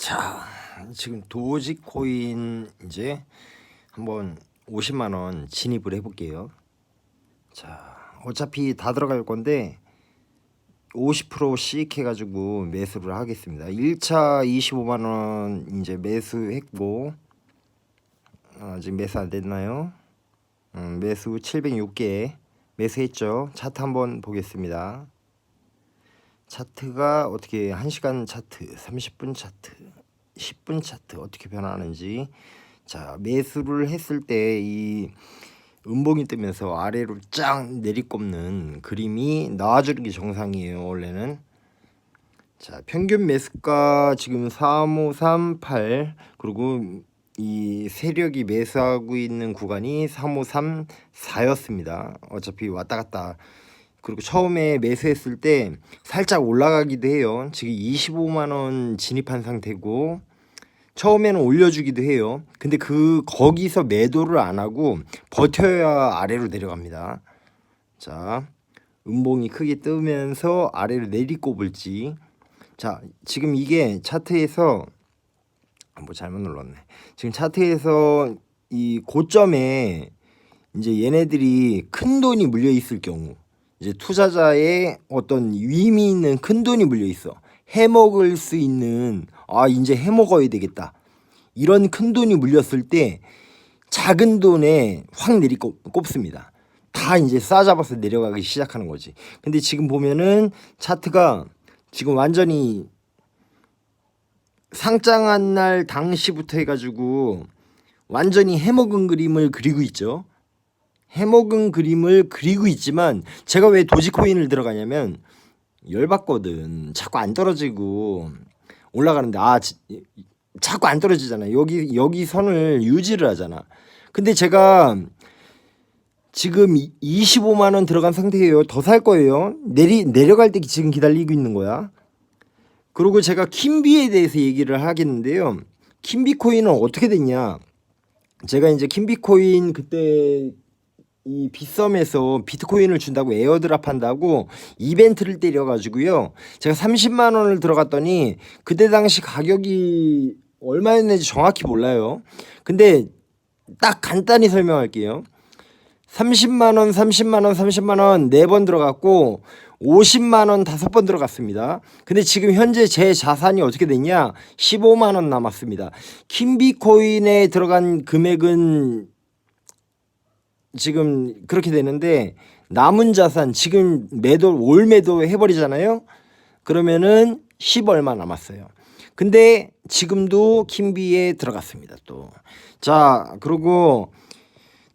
자, 지금 도지코인 이제 한번 50만 원 진입을 해 볼게요. 자, 어차피 다 들어갈 건데 50%씩 해 가지고 매수를 하겠습니다. 1차 25만 원 이제 매수했고 아, 지금 매수 안 됐나요? 음, 매수 706개 매수했죠. 차트 한번 보겠습니다. 차트가 어떻게 1시간 차트, 30분 차트, 10분 차트 어떻게 변하는지. 자 매수를 했을 때 이 음봉이 뜨면서 아래로 쫙 내리꼽는 그림이 나와주는 게 정상이에요 원래는. 자 평균 매수가 지금 3538 그리고 이 세력이 매수하고 있는 구간이 3534였습니다. 어차피 왔다 갔다 그리고 처음에 매수했을 때 살짝 올라가기도 해요. 지금 25만 원 진입한 상태고 처음에는 올려주기도 해요. 근데 그 거기서 매도를 안 하고 버텨야 아래로 내려갑니다. 자, 음봉이 크게 뜨면서 아래로 내리꼽을지. 자, 지금 이게 차트에서 아, 뭐 잘못 눌렀네. 지금 차트에서 이 고점에 이제 얘네들이 큰 돈이 물려 있을 경우 이제 투자자의 어떤 위임이 있는 큰 돈이 물려 있어. 해먹을 수 있는 아 이제 해먹어야 되겠다. 이런 큰 돈이 물렸을 때 작은 돈에 확 내리 꼽, 꼽습니다. 다 이제 싸잡아서 내려가기 시작하는 거지. 근데 지금 보면은 차트가 지금 완전히 상장한 날 당시부터 해가지고 완전히 해먹은 그림을 그리고 있죠. 해먹은 그림을 그리고 있지만 제가 왜 도지코인을 들어가냐면 열받거든. 자꾸 안 떨어지고 올라가는데 아 지- 자꾸 안 떨어지잖아. 여기 여기 선을 유지를 하잖아. 근데 제가 지금 25만 원 들어간 상태예요. 더 살 거예요. 내리 내려갈 때 지금 기다리고 있는 거야. 그리고 제가 킴비에 대해서 얘기를 하겠는데요. 킴비 코인은 어떻게 됐냐? 제가 이제 킴비 코인 그때 이 빗썸에서 비트코인을 준다고 에어드랍 한다고 이벤트를 때려가지고요. 제가 30만 원을 들어갔더니 그때 당시 가격이 얼마였는지 정확히 몰라요. 근데 딱 간단히 설명할게요. 30만 원, 30만 원, 30만 원 네 번 들어갔고 50만 원 다섯 번 들어갔습니다. 근데 지금 현재 제 자산이 어떻게 됐냐? 15만 원 남았습니다. 킴비코인에 들어간 금액은 지금 그렇게 되는데 남은 자산 지금 매도 올 매도 해버리잖아요. 그러면은 10 얼마 남았어요. 근데 지금도 킴비에 들어갔습니다. 또 자 그리고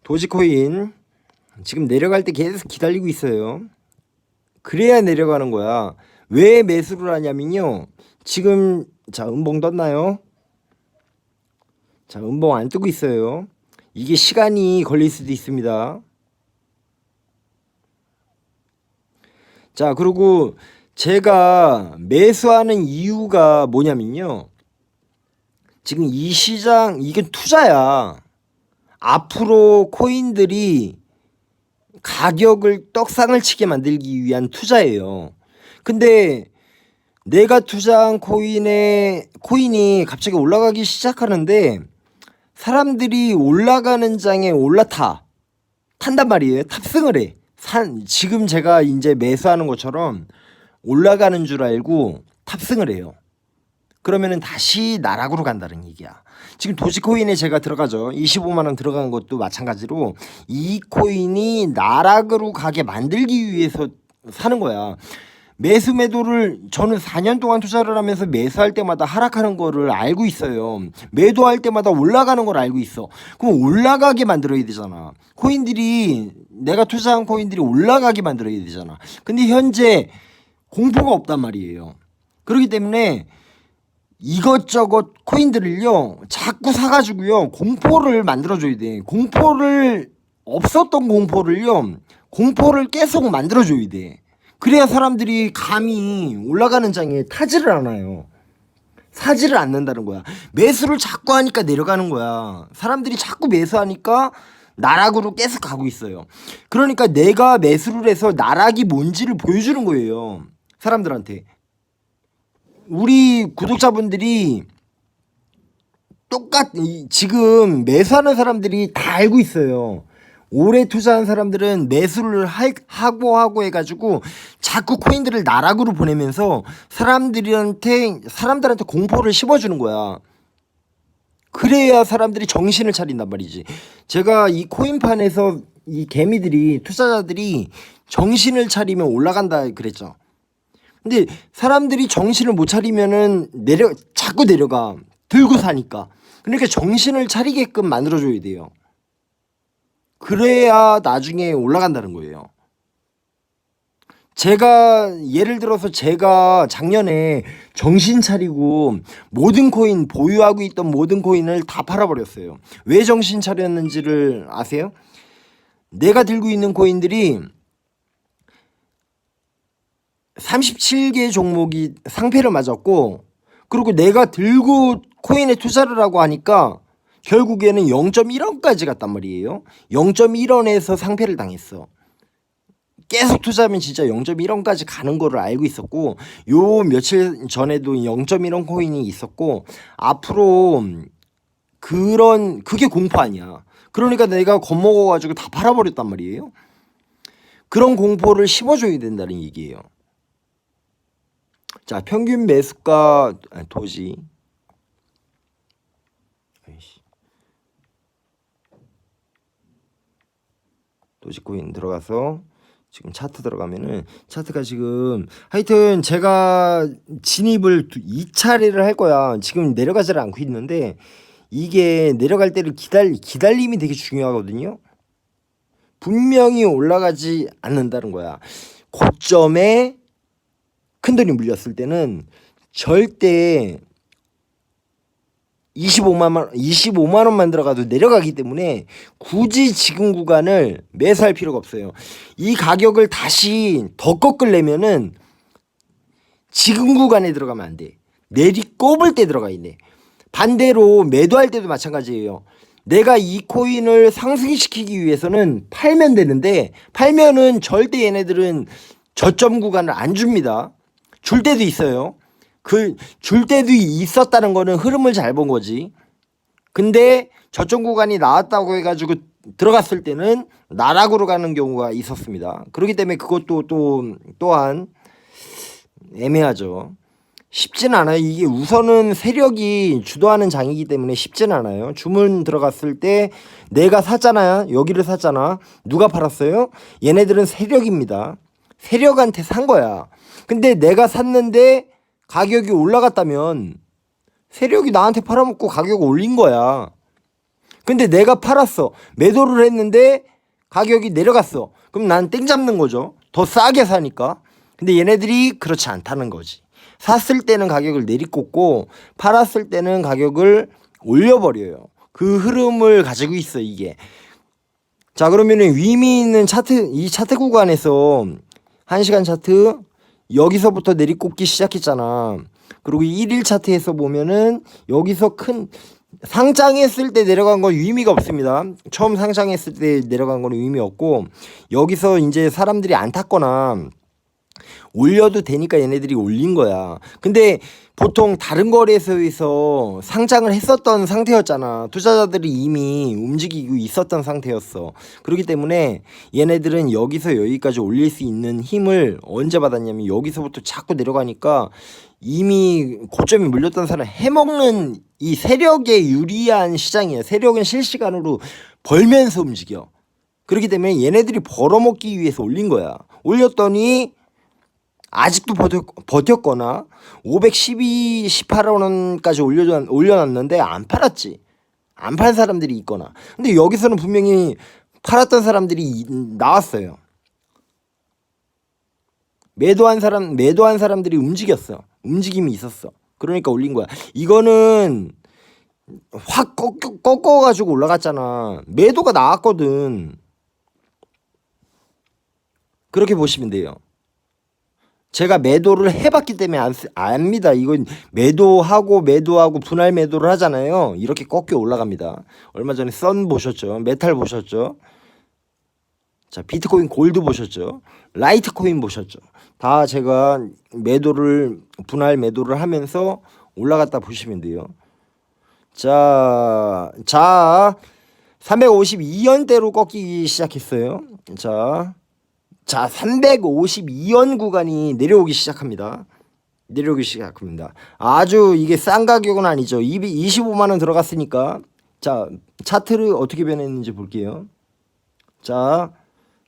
도지코인 지금 내려갈 때 계속 기다리고 있어요. 그래야 내려가는 거야. 왜 매수를 하냐면요. 지금 자 음봉 떴나요? 자 음봉 안 뜨고 있어요. 이게 시간이 걸릴 수도 있습니다. 자, 그리고 제가 매수하는 이유가 뭐냐면요. 지금 이 시장, 이게 투자야. 앞으로 코인들이 가격을 떡상을 치게 만들기 위한 투자예요. 근데 내가 투자한 코인의 코인이 갑자기 올라가기 시작하는데 사람들이 올라가는 장에 올라타 탄단 말이에요. 탑승을 해. 산 지금 제가 이제 매수하는 것처럼 올라가는 줄 알고 탑승을 해요. 그러면은 다시 나락으로 간다는 얘기야. 지금 도지코인에 제가 들어가죠. 25만 원 들어간 것도 마찬가지로 이 코인이 나락으로 가게 만들기 위해서 사는 거야. 매수 매도를 저는 4년 동안 투자를 하면서 매수할 때마다 하락하는 거를 알고 있어요. 매도할 때마다 올라가는 걸 알고 있어. 그럼 올라가게 만들어야 되잖아. 코인들이 내가 투자한 코인들이 올라가게 만들어야 되잖아. 근데 현재 공포가 없단 말이에요. 그렇기 때문에 이것저것 코인들을요 자꾸 사가지고요 공포를 만들어줘야 돼. 공포를 없었던 공포를요 공포를 계속 만들어줘야 돼. 그래야 사람들이 감히 올라가는 장에 타지를 않아요. 사지를 않는다는 거야. 매수를 자꾸 하니까 내려가는 거야. 사람들이 자꾸 매수하니까 나락으로 계속 가고 있어요. 그러니까 내가 매수를 해서 나락이 뭔지를 보여주는 거예요. 사람들한테. 우리 구독자분들이 똑같 이- 지금 매수하는 사람들이 다 알고 있어요. 오래 투자한 사람들은 매수를 할- 하고 하고 해가지고 자꾸 코인들을 나락으로 보내면서 사람들한테 사람들한테 공포를 심어주는 거야. 그래야 사람들이 정신을 차린단 말이지. 제가 이 코인판에서 이 개미들이 투자자들이 정신을 차리면 올라간다 그랬죠. 근데 사람들이 정신을 못 차리면은 내려 자꾸 내려가 들고 사니까. 그러니까 정신을 차리게끔 만들어줘야 돼요. 그래야 나중에 올라간다는 거예요. 제가 예를 들어서 제가 작년에 정신 차리고 모든 코인 보유하고 있던 모든 코인을 다 팔아버렸어요. 왜 정신 차렸는지를 아세요? 내가 들고 있는 코인들이 37개 종목이 상패를 맞았고 그리고 내가 들고 코인에 투자를 하고 하니까 결국에는 0.1원까지 갔단 말이에요. 0.1원에서 상패를 당했어. 계속 투자하면 진짜 0.1원까지 가는 거를 알고 있었고 요 며칠 전에도 0.1원 코인이 있었고 앞으로 그런 그게 공포 아니야. 그러니까 내가 겁먹어 가지고 다 팔아 버렸단 말이에요. 그런 공포를 심어 줘야 된다는 얘기예요. 자 평균 매수가 아, 도지 아이씨. 도지코인 들어가서 지금 차트 들어가면은 차트가 지금 하여튼 제가 진입을 2차례를 할 거야. 지금 내려가지를 않고 있는데 이게 내려갈 때를 기다리 기다림이 되게 중요하거든요. 분명히 올라가지 않는다는 거야. 고점에 큰 돈이 물렸을 때는 절대 25만 원, 25만 원만 들어가도 내려가기 때문에 굳이 지금 구간을 매수할 필요가 없어요. 이 가격을 다시 더 꺾으려면은 지금 구간에 들어가면 안 돼. 내리 꼽을 때 들어가야 돼. 반대로 매도할 때도 마찬가지예요. 내가 이 코인을 상승시키기 위해서는 팔면 되는데 팔면은 절대 얘네들은 저점 구간을 안 줍니다. 줄 때도 있어요. 그 줄 때도 있었다는 거는 흐름을 잘 본 거지. 근데 저점 구간이 나왔다고 해가지고 들어갔을 때는 나락으로 가는 경우가 있었습니다. 그렇기 때문에 그것도 또 또한 애매하죠. 쉽지는 않아요. 이게 우선은 세력이 주도하는 장이기 때문에 쉽지는 않아요. 주문 들어갔을 때 내가 샀잖아요. 여기를 샀잖아. 누가 팔았어요? 얘네들은 세력입니다. 세력한테 산 거야. 근데 내가 샀는데 가격이 올라갔다면 세력이 나한테 팔아먹고 가격을 올린 거야. 근데 내가 팔았어. 매도를 했는데 가격이 내려갔어. 그럼 난 땡 잡는 거죠. 더 싸게 사니까. 근데 얘네들이 그렇지 않다는 거지. 샀을 때는 가격을 내리꽂고 팔았을 때는 가격을 올려버려요. 그 흐름을 가지고 있어 이게. 자 그러면은 위미 있는 차트 이 차트 구간에서 1시간 차트 여기서부터 내리꽂기 시작했잖아. 그리고 1일 차트에서 보면은 여기서 큰 상장했을 때 내려간 건 의미가 없습니다. 처음 상장했을 때 내려간 건 의미 없고 여기서 이제 사람들이 안 탔거나 올려도 되니까 얘네들이 올린 거야. 근데 보통 다른 거래소에서 상장을 했었던 상태였잖아. 투자자들이 이미 움직이고 있었던 상태였어. 그렇기 때문에 얘네들은 여기서 여기까지 올릴 수 있는 힘을 언제 받았냐면 여기서부터 자꾸 내려가니까 이미 고점이 물렸던 사람 해먹는 이 세력에 유리한 시장이에요. 세력은 실시간으로 벌면서 움직여. 그렇기 때문에 얘네들이 벌어먹기 위해서 올린 거야. 올렸더니 아직도 버텼, 버텼 거나 512, 18원까지 올려 올려놨는데 안 팔았지. 안팔 사람들이 있거나. 근데 여기서는 분명히 팔았던 사람들이 이- 나왔어요. 매도한 사람 매도한 사람들이 움직였어. 움직임이 있었어. 그러니까 올린 거야. 이거는 확 꺾여, 꺾어가지고 올라갔잖아. 매도가 나왔거든. 그렇게 보시면 돼요. 제가 매도를 해봤기 때문에 안, 쓰- 압니다. 이건 매도하고 매도하고 분할 매도를 하잖아요. 이렇게 꺾여 올라갑니다. 얼마 전에 썬 보셨죠? 메탈 보셨죠? 자 비트코인 골드 보셨죠? 라이트코인 보셨죠? 다 제가 매도를 분할 매도를 하면서 올라갔다 보시면 돼요. 자, 자, 352원대로 꺾이기 시작했어요. 자, 자, 352원 구간이 내려오기 시작합니다. 내려오기 시작합니다. 아주 이게 싼 가격은 아니죠. 25만 원 들어갔으니까. 자, 차트를 어떻게 변했는지 볼게요. 자,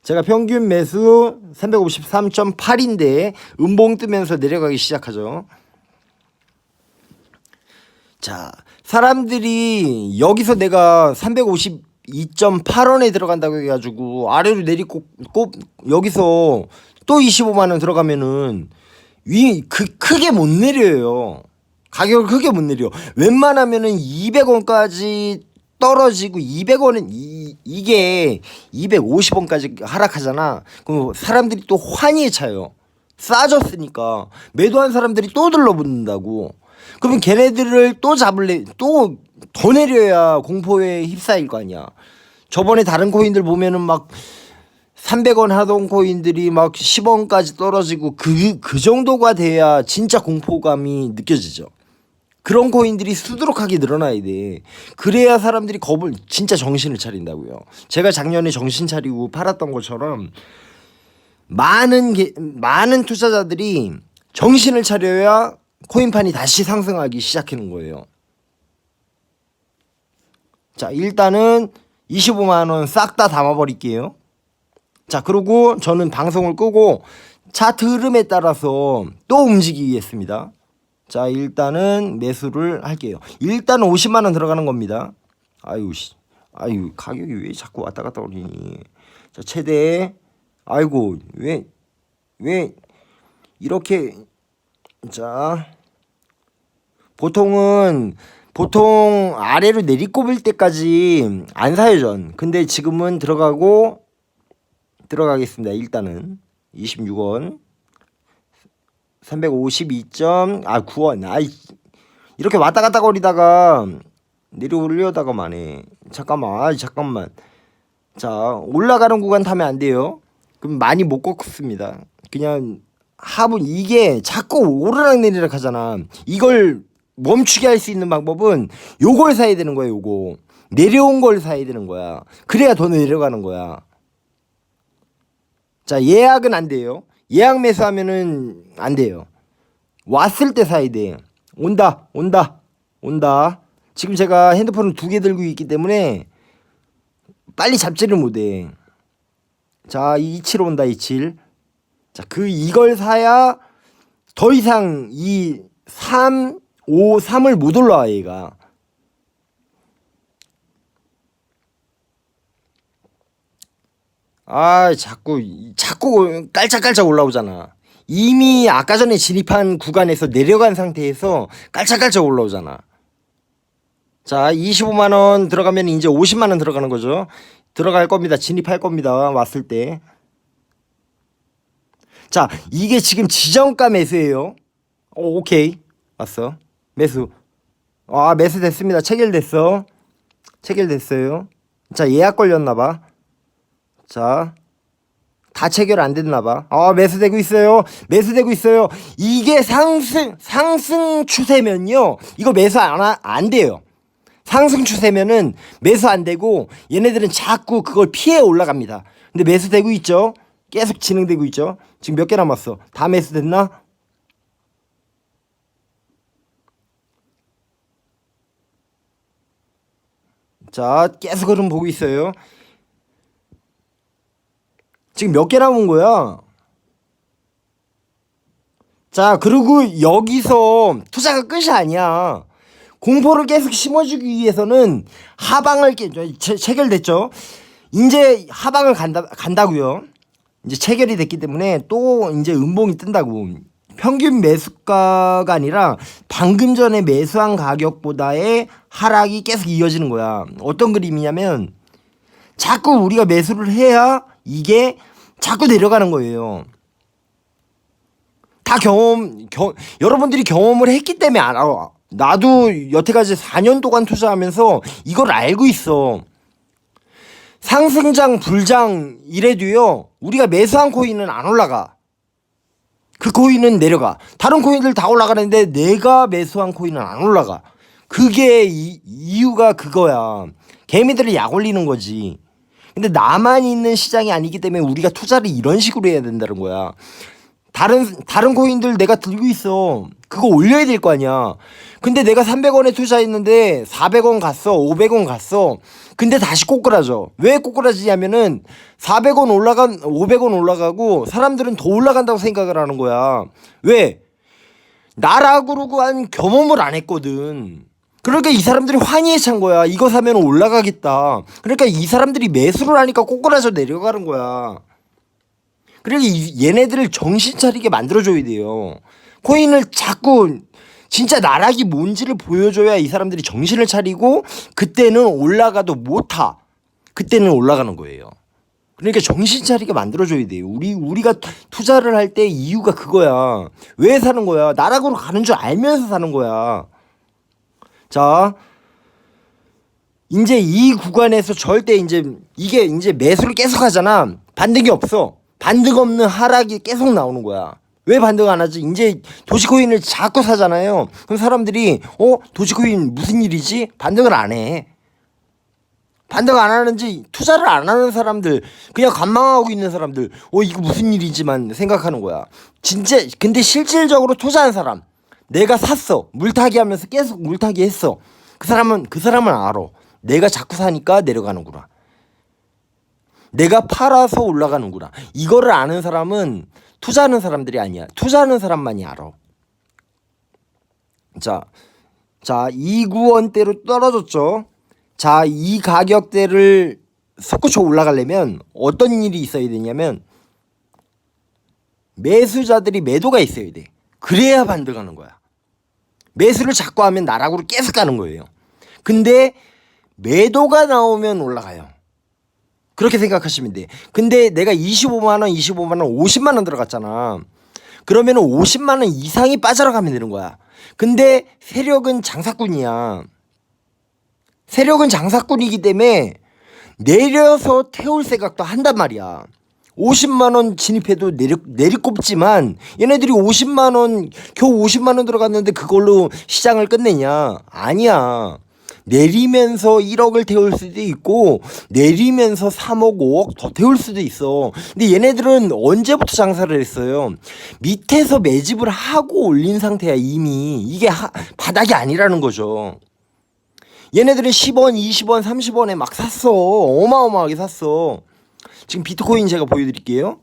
제가 평균 매수 353.8인데 음봉 뜨면서 내려가기 시작하죠. 자, 사람들이 여기서 내가 352.8원에 들어간다고 해가지고 아래로 내리고 꼭 여기서 또 25만 원 들어가면은 위 그 크게 못 내려요. 가격을 크게 못 내려. 웬만하면은 200원까지 떨어지고 200원은 이, 이게 250원까지 하락하잖아. 그럼 사람들이 또 환희에 차요. 싸졌으니까 매도한 사람들이 또 들러붙는다고. 그러면 걔네들을 또 잡을래 또 더 내려야 공포에 휩싸일 거 아니야. 저번에 다른 코인들 보면은 막 300원 하던 코인들이 막 10원까지 떨어지고 그, 그 정도가 돼야 진짜 공포감이 느껴지죠. 그런 코인들이 수두룩하게 늘어나야 돼. 그래야 사람들이 겁을 진짜 정신을 차린다고요. 제가 작년에 정신 차리고 팔았던 것처럼 많은 게, 많은 투자자들이 정신을 차려야 코인판이 다시 상승하기 시작하는 거예요. 자, 일단은 25만 원 싹 다 담아 버릴게요. 자, 그리고 저는 방송을 끄고 차트 흐름에 따라서 또 움직이겠습니다. 자, 일단은 매수를 할게요. 일단 50만 원 들어가는 겁니다. 아유 씨. 아유, 가격이 왜 자꾸 왔다 갔다 오리니. 자, 최대 아이고, 왜 왜 이렇게 자, 보통은 보통 아래로 내리꼽을 때까지 안 사요 전. 근데 지금은 들어가고 들어가겠습니다. 일단은. 26원. 352점 아 9원. 아이 이렇게 왔다 갔다 거리다가 내려오려다가 만에 잠깐만 아 잠깐만. 자 올라가는 구간 타면 안 돼요. 그럼 많이 못 꺾습니다. 그냥 합은 이게 자꾸 오르락 내리락 하잖아. 이걸 멈추게 할 수 있는 방법은 요걸 사야 되는 거야 요거 내려온 걸 사야 되는 거야 그래야 더 내려가는 거야 자 예약은 안 돼요. 예약 매수하면은 안 돼요. 왔을 때 사야 돼. 온다, 온다, 온다. 지금 제가 핸드폰을 두 개 들고 있기 때문에 빨리 잡지를 못해. 자, 27 온다, 27. 자, 그 이걸 사야 더 이상 이 3, 5, 3을 못 올라와 얘가. 아 자꾸 자꾸 깔짝깔짝 올라오잖아. 이미 아까 전에 진입한 구간에서 내려간 상태에서 깔짝깔짝 올라오잖아. 자, 25만 원 들어가면 이제 50만 원 들어가는 거죠. 들어갈 겁니다. 진입할 겁니다. 왔을 때. 자, 이게 지금 지정가 매수예요. 오, 오케이. 왔어. 매수. 아, 매수 됐습니다. 체결됐어. 체결됐어요. 자, 예약 걸렸나 봐. 자, 다 체결 안 됐나 봐. 아, 매수되고 있어요. 매수되고 있어요. 이게 상승 상승 추세면요. 이거 매수 안, 하- 안 돼요. 상승 추세면은 매수 안 되고 얘네들은 자꾸 그걸 피해 올라갑니다. 근데 매수되고 있죠. 계속 진행되고 있죠. 지금 몇 개 남았어? 다 매수됐나? 자, 계속 흐름 보고 있어요. 지금 몇 개 남은 거야? 자, 그리고 여기서 투자가 끝이 아니야. 공포를 계속 심어주기 위해서는 하방을 깨, 체, 체결됐죠. 이제 하방을 간다, 간다고요. 이제 체결이 됐기 때문에 또 이제 음봉이 뜬다고. 평균 매수가가 아니라 방금 전에 매수한 가격보다의 하락이 계속 이어지는 거야. 어떤 그림이냐면 자꾸 우리가 매수를 해야 이게 자꾸 내려가는 거예요. 다 경험, 경, 여러분들이 경험을 했기 때문에 알아. 나도 여태까지 4년 동안 투자하면서 이걸 알고 있어. 상승장, 불장 이래도요, 우리가 매수한 코인은 안 올라가. 그 코인은 내려가. 다른 코인들 다 올라가는데 내가 매수한 코인은 안 올라가. 그게 이, 이유가 그거야. 개미들을 약 올리는 거지. 근데 나만 있는 시장이 아니기 때문에 우리가 투자를 이런 식으로 해야 된다는 거야. 다른 다른 코인들 내가 들고 있어. 그거 올려야 될 거 아니야. 근데 내가 300원에 투자했는데 400원 갔어. 500원 갔어. 근데 다시 꼬꾸라져. 왜 꼬꾸라지냐면은 400원 올라간 500원 올라가고 사람들은 더 올라간다고 생각을 하는 거야. 왜? 그러고 한 경험을 안 했거든. 그러니까 이 사람들이 환희에 찬 거야. 이거 사면 올라가겠다. 그러니까 이 사람들이 매수를 하니까 꼬꾸라져 내려가는 거야. 그러니까 이- 얘네들을 정신 차리게 만들어줘야 돼요. 코인을 자꾸 진짜 나락이 뭔지를 보여줘야 이 사람들이 정신을 차리고 그때는 올라가도 못 타. 그때는 올라가는 거예요. 그러니까 정신 차리게 만들어줘야 돼요. 우리 우리가 투자를 할 때 이유가 그거야. 왜 사는 거야? 나락으로 가는 줄 알면서 사는 거야. 자, 이제 이 구간에서 절대 이제 이게 이제 매수를 계속 하잖아. 반등이 없어. 반등 없는 하락이 계속 나오는 거야. 왜 반등 안 하지? 이제 도시코인을 자꾸 사잖아요. 그럼 사람들이 어 도시코인 무슨 일이지? 반등을 안 해. 반등 안 하는지 투자를 안 하는 사람들 그냥 관망하고 있는 사람들 어 이거 무슨 일이지만 생각하는 거야. 진짜 근데 실질적으로 투자한 사람 내가 샀어 물타기 하면서 계속 물타기 했어. 그 사람은 그 사람은 알아. 내가 자꾸 사니까 내려가는구나. 내가 팔아서 올라가는구나. 이거를 아는 사람은 투자하는 사람들이 아니야. 투자하는 사람만이 알아. 자, 자, 2구원대로 떨어졌죠. 자, 이 가격대를 솟구쳐 올라가려면 어떤 일이 있어야 되냐면 매수자들이 매도가 있어야 돼. 그래야 반등하는 거야. 매수를 자꾸 하면 나락으로 계속 가는 거예요. 근데 매도가 나오면 올라가요. 그렇게 생각하시면 돼. 근데 내가 25만 원, 25만 원, 50만 원 들어갔잖아. 그러면은 50만 원 이상이 빠져나가면 되는 거야. 근데 세력은 장사꾼이야. 세력은 장사꾼이기 때문에 내려서 태울 생각도 한단 말이야. 50만 원 진입해도 내리, 내리꼽지만 얘네들이 50만 원 겨우 50만 원 들어갔는데 그걸로 시장을 끝내냐? 아니야. 내리면서 1억을 태울 수도 있고 내리면서 3억 5억 더 태울 수도 있어. 근데 얘네들은 언제부터 장사를 했어요? 밑에서 매집을 하고 올린 상태야 이미. 이게 하, 바닥이 아니라는 거죠. 얘네들은 10원, 20원, 30원에 막 샀어. 어마어마하게 샀어. 지금 비트코인 제가 보여드릴게요.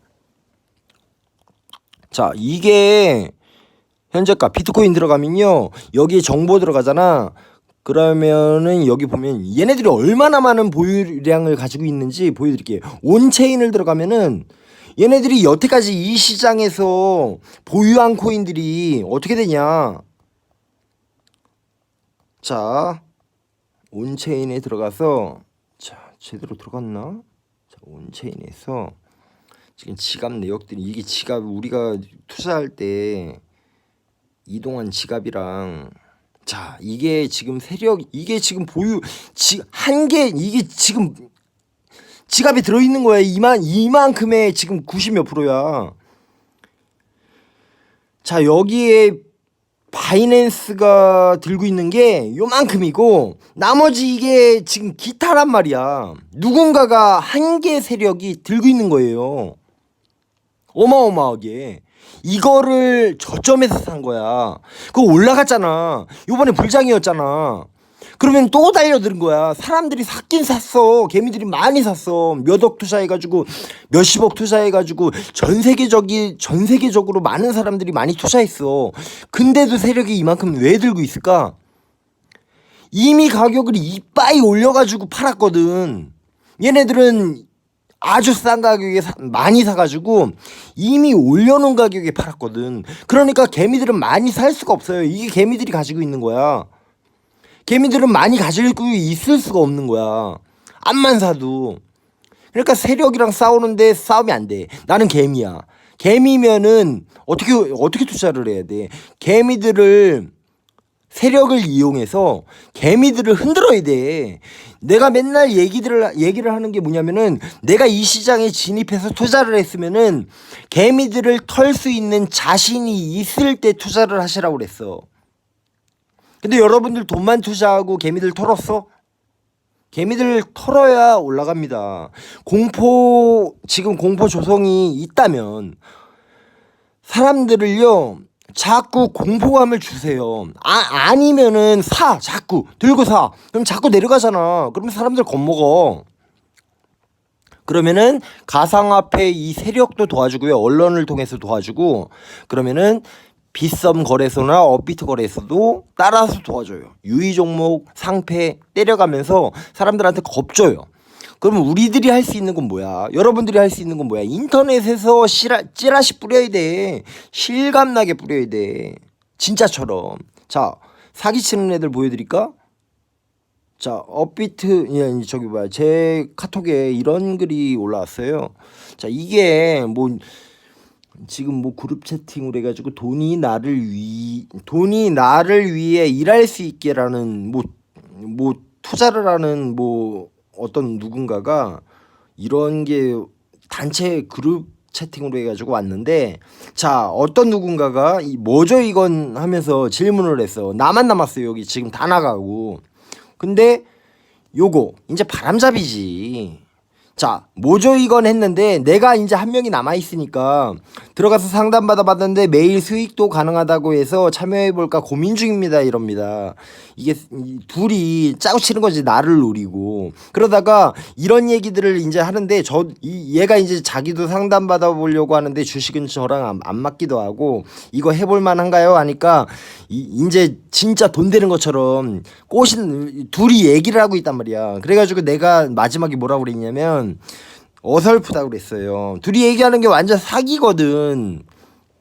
자, 이게 현재가 비트코인 들어가면요. 여기에 정보 들어가잖아. 그러면은 여기 보면 얘네들이 얼마나 많은 보유량을 가지고 있는지 보여드릴게요. 온체인을 들어가면은 얘네들이 여태까지 이 시장에서 보유한 코인들이 어떻게 되냐. 자, 온체인에 들어가서 자 제대로 들어갔나? 자 온체인에서 지금 지갑 내역들이 이게 지갑 우리가 투자할 때 이동한 지갑이랑 자 이게 지금 세력 이게 지금 보유 한개 이게 지금 지갑에 들어 있는 거야 이만 이만큼의 지금 90 몇 프로야. 자 여기에 바이낸스가 들고 있는 게 요만큼이고 나머지 이게 지금 기타란 말이야. 누군가가 한 개 세력이 들고 있는 거예요. 어마어마하게. 이거를 저점에서 산 거야. 그거 올라갔잖아. 요번에 불장이었잖아. 그러면 또 달려드는 거야. 사람들이 샀긴 샀어. 개미들이 많이 샀어. 몇 억 투자해가지고 몇십억 투자해가지고 전 세계적이 전 세계적으로 많은 사람들이 많이 투자했어. 근데도 세력이 이만큼 왜 들고 있을까? 이미 가격을 이빠이 올려가지고 팔았거든. 얘네들은 아주 싼 가격에 사, 많이 사가지고 이미 올려놓은 가격에 팔았거든. 그러니까 개미들은 많이 살 수가 없어요. 이게 개미들이 가지고 있는 거야. 개미들은 많이 가지고 있을 수가 없는 거야. 암만 사도. 그러니까 세력이랑 싸우는데 싸움이 안 돼. 나는 개미야. 개미면은 어떻게 어떻게 투자를 해야 돼? 개미들을 세력을 이용해서 개미들을 흔들어야 돼. 내가 맨날 얘기들을 얘기를 하는 게 뭐냐면은 내가 이 시장에 진입해서 투자를 했으면은 개미들을 털 수 있는 자신이 있을 때 투자를 하시라고 그랬어. 근데 여러분들 돈만 투자하고 개미들 털었어? 개미들 털어야 올라갑니다. 공포 지금 공포 조성이 있다면 사람들을요 자꾸 공포감을 주세요. 아 아니면은 사 자꾸 들고 사. 그럼 자꾸 내려가잖아. 그러면 사람들 겁먹어. 그러면은 가상화폐 이 세력도 도와주고요. 언론을 통해서 도와주고 그러면은 빗썸 거래소나 업비트 거래소도 따라서 도와줘요. 유의 종목 상패 때려가면서 사람들한테 겁줘요. 그러면 우리들이 할 수 있는 건 뭐야? 여러분들이 할 수 있는 건 뭐야? 인터넷에서 씨라, 찌라시 뿌려야 돼. 실감나게 뿌려야 돼. 진짜처럼. 자, 사기치는 애들 보여드릴까? 자, 업비트, 예, 저기 뭐야, 제 카톡에 이런 글이 올라왔어요. 자, 이게 뭐, 지금 뭐 그룹 채팅으로 해가지고 돈이 나를 위, 돈이 나를 위해 일할 수 있게라는 뭐, 뭐, 투자를 하는 뭐, 어떤 누군가가 이런 게 단체 그룹 채팅으로 해가지고 왔는데 자 어떤 누군가가 이 뭐죠 이건 하면서 질문을 했어 나만 남았어요 여기 지금 다 나가고 근데 요거 이제 바람잡이지. 자, 뭐죠 이건 했는데 내가 이제 한 명이 남아 있으니까 들어가서 상담 받아 봤는데 매일 수익도 가능하다고 해서 참여해 볼까 고민 중입니다 이럽니다. 이게 이 둘이 짜고 치는 거지 나를 노리고 그러다가 이런 얘기들을 이제 하는데 저 이 얘가 이제 자기도 상담 받아 보려고 하는데 주식은 저랑 안, 안 맞기도 하고 이거 해볼 만한가요 하니까 이, 이제 진짜 돈 되는 것처럼 꼬신 둘이 얘기를 하고 있단 말이야. 그래가지고 내가 마지막에 뭐라고 그랬냐면 어설프다고 그랬어요. 둘이 얘기하는 게 완전 사기거든.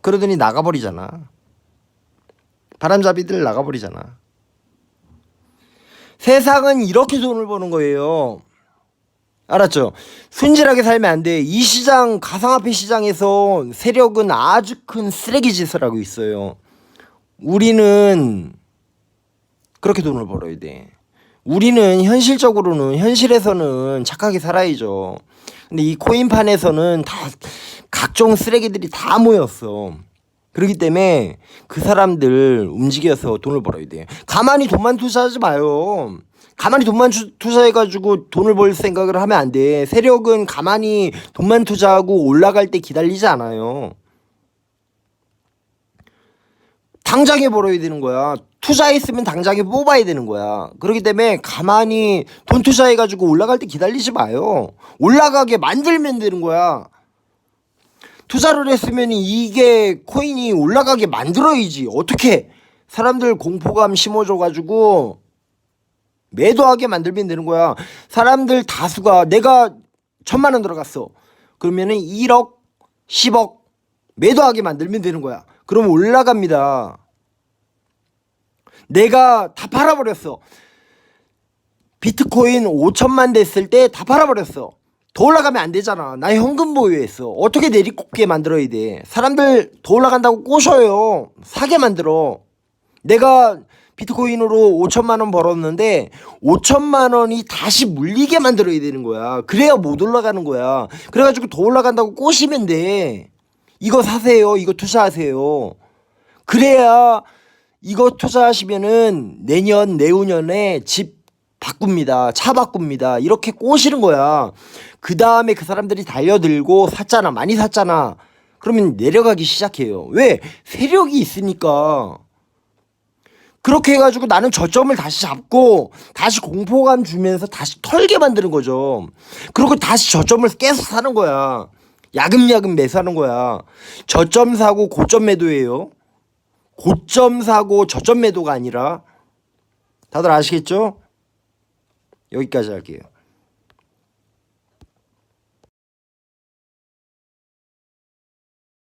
그러더니 나가버리잖아. 바람잡이들 나가버리잖아. 세상은 이렇게 돈을 버는 거예요. 알았죠? 순진하게 살면 안 돼. 이 시장, 가상화폐 시장에서 세력은 아주 큰 쓰레기 짓을 하고 있어요. 우리는 그렇게 돈을 벌어야 돼. 우리는 현실적으로는 현실에서는 착하게 살아야죠. 근데 이 코인판에서는 다 각종 쓰레기들이 다 모였어. 그렇기 때문에 그 사람들 움직여서 돈을 벌어야 돼. 가만히 돈만 투자하지 마요. 가만히 돈만 투- 투자해가지고 돈을 벌 생각을 하면 안 돼. 세력은 가만히 돈만 투자하고 올라갈 때 기다리지 않아요. 당장에 벌어야 되는 거야. 투자했으면 당장에 뽑아야 되는 거야. 그렇기 때문에 가만히 돈 투자해가지고 올라갈 때 기다리지 마요. 올라가게 만들면 되는 거야. 투자를 했으면 이게 코인이 올라가게 만들어야지. 어떻게 사람들 공포감 심어줘가지고 매도하게 만들면 되는 거야. 사람들 다수가 내가 천만 원 들어갔어. 그러면은 1억, 10억 매도하게 만들면 되는 거야. 그럼 올라갑니다. 내가 다 팔아버렸어. 비트코인 5천만 됐을 때 다 팔아버렸어. 더 올라가면 안 되잖아. 나 현금 보유했어. 어떻게 내리꽂게 만들어야 돼? 사람들 더 올라간다고 꼬셔요. 사게 만들어. 내가 비트코인으로 5천만 원 벌었는데 5천만 원이 다시 물리게 만들어야 되는 거야. 그래야 못 올라가는 거야. 그래가지고 더 올라간다고 꼬시면 돼. 이거 사세요. 이거 투자하세요. 그래야 이거 투자하시면은 내년 내후년에 집 바꿉니다. 차 바꿉니다. 이렇게 꼬시는 거야. 그 다음에 그 사람들이 달려들고 샀잖아. 많이 샀잖아. 그러면 내려가기 시작해요. 왜? 세력이 있으니까. 그렇게 해가지고 나는 저점을 다시 잡고 다시 공포감 주면서 다시 털게 만드는 거죠. 그리고 다시 저점을 계속 사는 거야. 야금야금 매수하는 거야. 저점 사고 고점 매도예요. 고점 사고 저점 매도가 아니라 다들 아시겠죠? 여기까지 할게요.